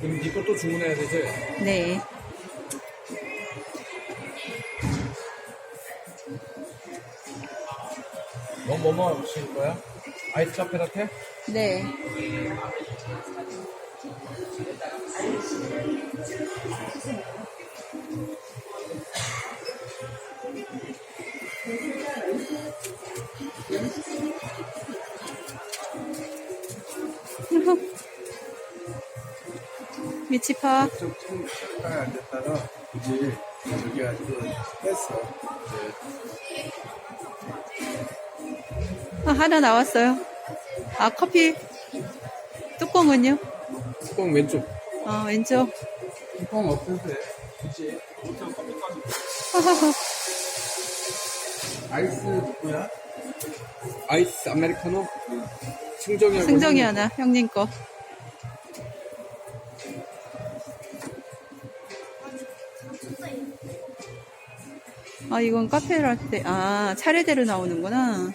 그럼 네 것도 주문해야 되지? 네. 너 뭐뭐 시킬 거야? 아이스 카페 라떼? 네. 미치파. 좀 잠깐 앉았다가 이제 여기 가지고 뺐어. 아, 하나 나왔어요. 아, 커피. 뚜껑은요? 뚜껑 왼쪽. 어, 왼쪽. 뚜껑 없어도 돼. 그치? 허허허. 아이스 누구야? 아이스 아메리카노? 승정이 형님 하나, 형님 거. 아, 이건 카페라떼. 아, 차례대로 나오는구나.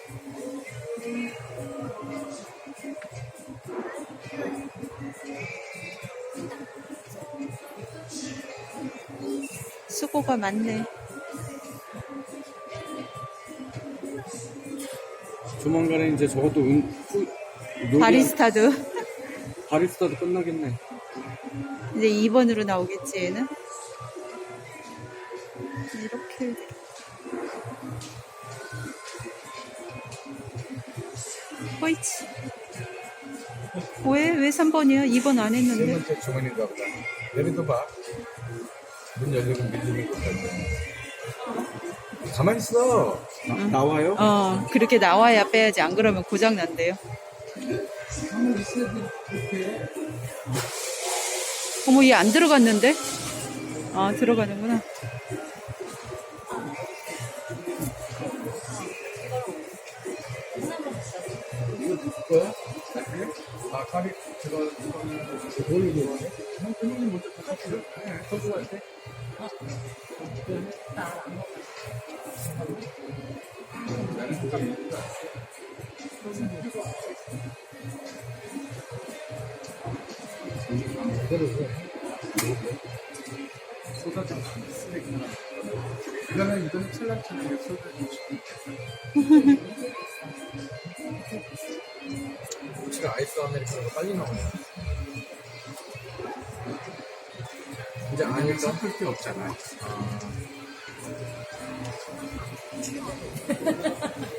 수고가 많네. 조만간에 이제 저것도 은, 후, 요리- 바리스타도. 바리스타도 끝나겠네. 이제 2번으로 나오겠지, 얘는. 이렇게. 호이치. 왜, 왜 3번이야? 2번 안세 했는데. 번째 주문인가 보다. 내려도 봐. 문 열리고 밀리는 것 같아. 가만히 있어. 나, 와요 어, 그렇게 나와야 빼야지. 안 그러면 고장 난대요. 가만히 있어야 돼. 이렇게. 어머, 얘 안 들어갔는데? 아, 들어가는구나. 아, 저거, 이거는, 뭘 이거 해? 형, 그놈이 먼저 좀 쓰레기 하나. 이거는 이거는 찰랑찰랑해 소다 좀시 지금 아이스 아메리카노가 빨리 나오네. 이제 아니 섞을 게 없잖아.